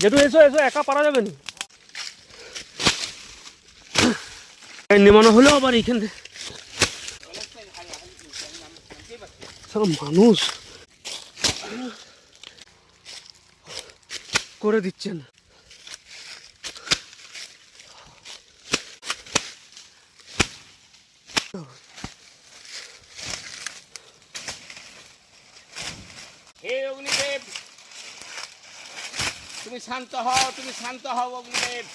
জেঠু এসো এসো, একা পারা যাবে না। নেমানো হলো আবার এইখান থেকে। মানুষ। করে দিচ্ছেন। হে অগ্নিদেব তুমি শান্ত হও তুমি শান্ত হও অগ্নিদেব।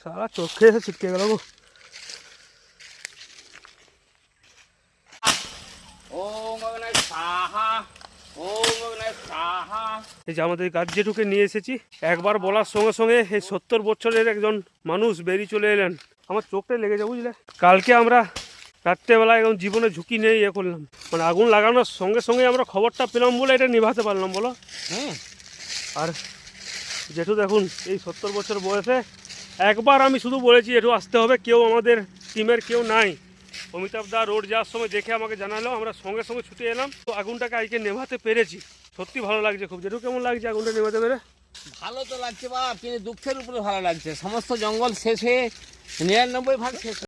সারা চোখে এসে ছিটকে গেল গো। এই যে আমাদের গাছ যেটুকে নিয়ে এসেছি একবার বলার সঙ্গে সঙ্গে এই সত্তর বছরের একজন মানুষ বেরিয়ে চলে এলেন। আমার চোখটাই লেগে যায় বুঝলে? কালকে আমরা রাত্রেবেলা একদম জীবনে ঝুঁকি নিয়ে ইয়ে করলাম। মানে আগুন লাগানোর সঙ্গে সঙ্গে আমরা খবরটা পেলাম বলে এটা নিভাতে পারলাম বলো? হুম আর জেঠু দেখুন এই সত্তর বছর বয়সে একবার আমি শুধু বলেছি জেঠু আসতে হবে কেউ আমাদের টিমের কেউ নাই। অমিতাভ দা রোড যাওয়ার সময় দেখে আমাকে জানালো আমরা সঙ্গে সঙ্গে ছুটে এলাম। তো আগুনটাকে আজকে নেভাতে পেরেছি। সত্যি ভালো লাগছে খুব। জেঠু কেমন লাগছে আগুনটা নেভাতে পেরে? ভালো তো লাগছে বাপ। কিন্তু দুঃখের উপরে ভালো লাগছে। সমস্ত জঙ্গল শেষে নিরানব্বই ভাগ শেষ